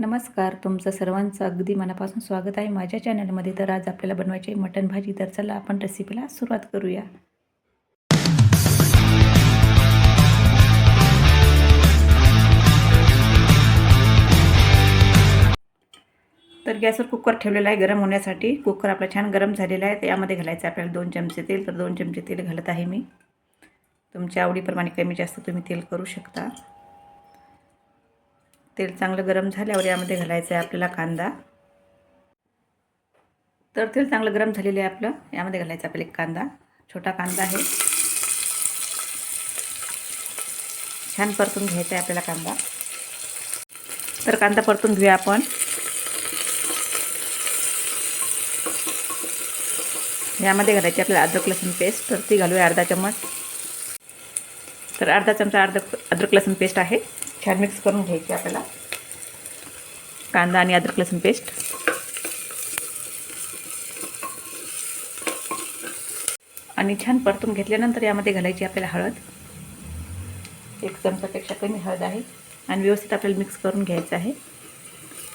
नमस्कार तुमचं सर्वांचं अगदी मनापासून स्वागत आहे माझ्या चॅनलमध्ये. तर आज आपल्याला बनवायची आहे मटण भाजी. तर चला आपण रेसिपीला सुरुवात करूया. तर गॅसवर कुकर ठेवलेला आहे गरम होण्यासाठी. कुकर आपला छान गरम झालेला आहे. त्यामध्ये घालायचं आहे आपल्याला दोन चमचे तेल. तर दोन चमचे तेल घालत आहे मी. तुमच्या आवडीप्रमाणे कमी जास्त तुम्ही तेल करू शकता. तेल चांगलं गरम झाल्यावर यामध्ये घालायचं आहे आपल्याला कांदा. तर तेल चांगलं गरम झालेलं आहे आपलं. यामध्ये घालायचं आपल्याला एक कांदा. छोटा कांदा आहे. छान परतून घ्यायचा आहे आपल्याला कांदा. तर कांदा परतून घेऊया आपण. यामध्ये घालायची आपल्याला अद्रक लसूण पेस्ट. तर ती घालूया अर्धा चम्मच. तर अर्धा चमचा अर्ध अद्रक लसूण पेस्ट आहे. छान मिक्स करून घ्यायची आपल्याला. कांदा आणि अद्रक लसूण पेस्ट. आणि छान परतून घेतल्यानंतर यामध्ये घालायची आपल्याला हळद. एक चमचापेक्षा कमी हळद आहे. आणि व्यवस्थित आपल्याला मिक्स करून घ्यायचं आहे.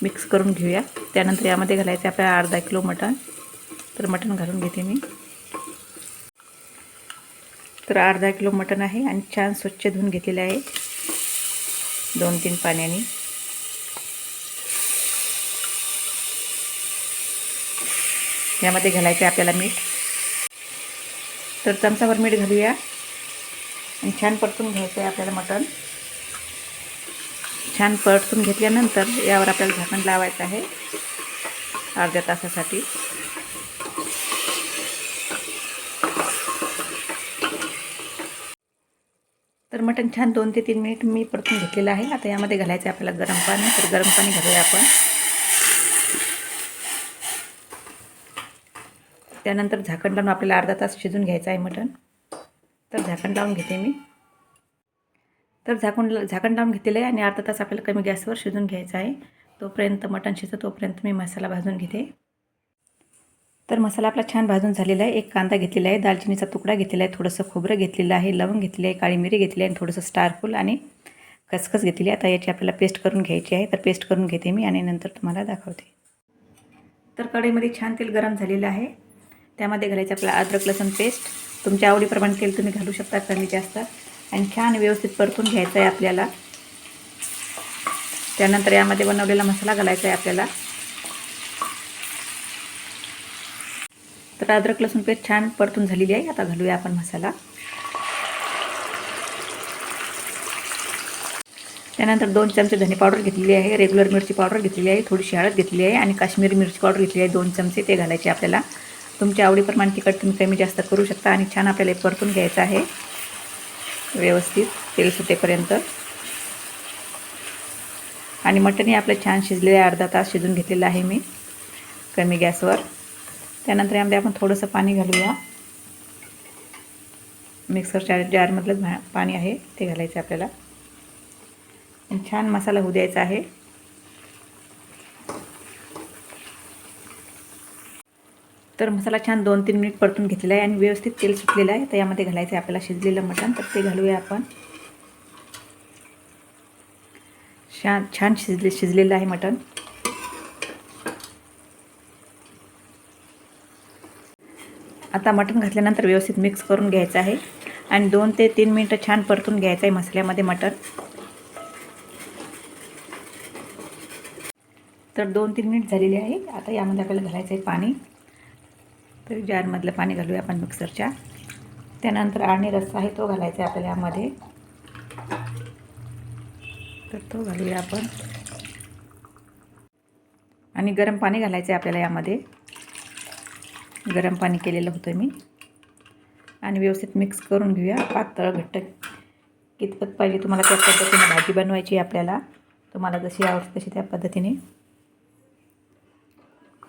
मिक्स करून घेऊया. त्यानंतर यामध्ये घालायचं आपल्याला अर्धा किलो मटण. तर मटण घालून घेते मी. तर अर्धा किलो मटण आहे आणि छान स्वच्छ धुवून घेतलेलं आहे. दोन तीन पाण्याने. यामध्ये घालायचं आहे आपल्याला मीठ. तर चमचावर मीठ घालूया. आणि छान परतून घ्यायचं आहे आपल्याला मटण. छान परतून घेतल्यानंतर यावर आपल्याला झाकण लावायचं आहे. अर्ध्या तासासाठी. मटण छान दोन ते तीन मिनिट मी परतून घेतलेलं आहे. आता यामध्ये घालायचं आहे आपल्याला गरम पाणी. तर गरम पाणी घालूया आपण. त्यानंतर झाकण लावून आपल्याला अर्धा तास शिजून घ्यायचं आहे मटण. तर झाकण लावून घेते मी. तर झाकून झाकण लावून घेतलेलं आहे आणि अर्धा तास आपल्याला कमी गॅसवर शिजून घ्यायचं आहे. तोपर्यंत मटण शिजतं तोपर्यंत मी मसाला भाजून घेते. तर मसाला आपला छान भाजून झालेला आहे. एक कांदा घेतलेला आहे. दालचिनीचा तुकडा घेतलेला आहे. थोडंसं खोबरं घेतलेलं आहे. लवंग घेतले आहे. काळी मिरी घेतली आहे आणि थोडंसं स्टारफुल आणि खसखस घेतलेली आहे. आता याची आपल्याला पेस्ट करून घ्यायची आहे. तर पेस्ट करून घेते मी आणि नंतर तुम्हाला दाखवते. तर कढईमध्ये छान तेल गरम झालेलं आहे. त्यामध्ये घालायचं आपलं अद्रक लसूण पेस्ट. तुमच्या आवडीप्रमाणे तेल तुम्ही घालू शकता. कमी जास्त. आणि छान व्यवस्थित परतून घ्यायचं आहे आपल्याला. त्यानंतर यामध्ये बनवलेला मसाला घालायचा आहे आपल्याला. तर अद्रक लसूण पेस्ट छान परतून झालेली आहे. आता घालूया आपण मसाला. त्यानंतर दोन चमचे धने पावडर घेतलेली आहे. रेग्युलर मिरची पावडर घेतलेली आहे. थोडीशी हळद घेतली आहे आणि काश्मीरी मिरची पावडर घेतली आहे. दोन चमचे ते घालायचे आपल्याला. तुमच्या आवडीप्रमाणे तिखट तुम्ही कमी जास्त करू शकता आणि छान आपल्याला परतून घ्यायचं आहे. व्यवस्थित तेल सुटेपर्यंत. आणि मटणही आपलं छान शिजलेलं आहे. अर्धा तास शिजून घेतलेलं आहे मी. कमी गॅसवर. त्यानंतर यामध्ये आपण थोडंसं पाणी घालूया. मिक्सरच्या जारमधलं भा पाणी आहे ते घालायचं आपल्याला. छान मसाला होऊ द्यायचा आहे. तर मसाला छान दोन तीन मिनिट परतून घेतलेला आहे आणि व्यवस्थित तेल सुटलेलं आहे. तर यामध्ये घालायचं आहे आपल्याला शिजलेलं मटण तर ते घालूया आपण. छान छान शिजले शिजलेलं आहे मटण. आता मटण घातल्यानंतर व्यवस्थित मिक्स करून घ्यायचं आहे. आणि दोन ते तीन मिनटं छान परतून घ्यायचं आहे मसाल्यामध्ये मटण. तर दोन तीन मिनिट झालेले आहे. आता यामध्ये आपल्याला घालायचं आहे पाणी. तर जारमधलं पाणी घालूया आपण मिक्सरच्या. त्यानंतर आणि रस्सा आहे तो घालायचा आहे आपल्याला यामध्ये. तर तो घालूया आपण. आणि गरम पाणी घालायचं आहे आपल्याला यामध्ये. गरम पाणी केलेलं होतं मी. आणि व्यवस्थित मिक्स करून घेऊया. पातळ घट्ट. कितपत पाहिजे तुम्हाला त्या पद्धतीने भाजी बनवायची आपल्याला. तुम्हाला जशी आवडते तशी त्या पद्धतीने.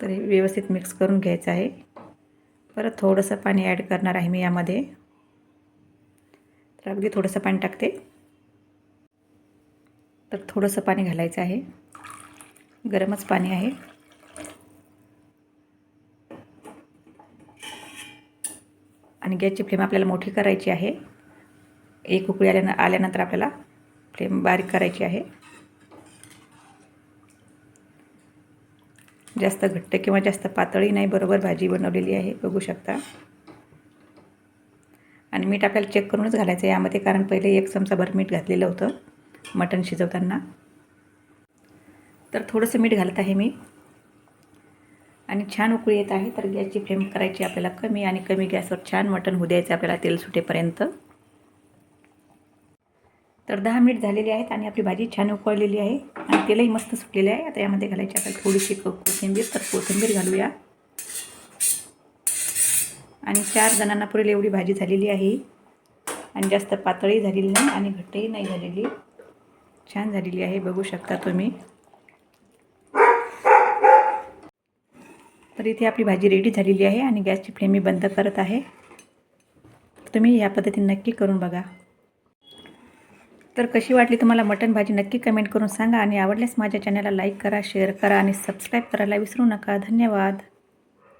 तर हे व्यवस्थित मिक्स करून घ्यायचं आहे. परत थोडंसं पाणी ॲड करणार आहे मी यामध्ये. तर अगदी थोडंसं पाणी टाकते. तर थोडंसं पाणी घालायचं आहे. गरमच पाणी आहे. आणि गॅसची फ्लेम आपल्याला मोठी करायची आहे. एक उकळी आल्यान आल्यानंतर आपल्याला फ्लेम बारीक करायची आहे. जास्त घट्ट किंवा जास्त पातळी नाही बरोबर भाजी बनवलेली आहे बघू शकता. आणि मीठ आपल्याला चेक करूनच घालायचं आहे यामध्ये कारण पहिले एक चमचाभर मीठ घातलेलं होतं मटण शिजवताना. तर थोडंसं मीठ घालत आहे मी. आणि छान उकळी येत आहे तर गॅसची फ्लेम करायची आपल्याला कमी आणि कमी गॅसवर छान मटण होऊ द्यायचं आपल्याला तेल सुटेपर्यंत. तर दहा मिनिट झालेली आहेत आणि आपली भाजी छान उकळलेली आहे आणि तेलही मस्त सुटलेले आहे. आता यामध्ये घालायची आपल्याला थोडीशी कोथिंबीर तर कोथिंबीर घालूया. आणि चार जणांना पुरेल एवढी भाजी झालेली आहे. आणि जास्त पातळी झालेली नाही आणि घट्टही नाही झालेली. छान झालेली आहे बघू शकता तुम्ही. तर इथे आपली भाजी रेडी झालेली आहे आणि गॅसची फ्लेम मी बंद करत आहे. तुम्ही या पद्धतीने नक्की करून बघा. तर कशी वाटली तुम्हाला मटण भाजी नक्की कमेंट करून सांगा आणि आवडल्यास माझ्या चॅनलला लाईक करा शेअर करा आणि सबस्क्राईब करायला विसरू नका. धन्यवाद.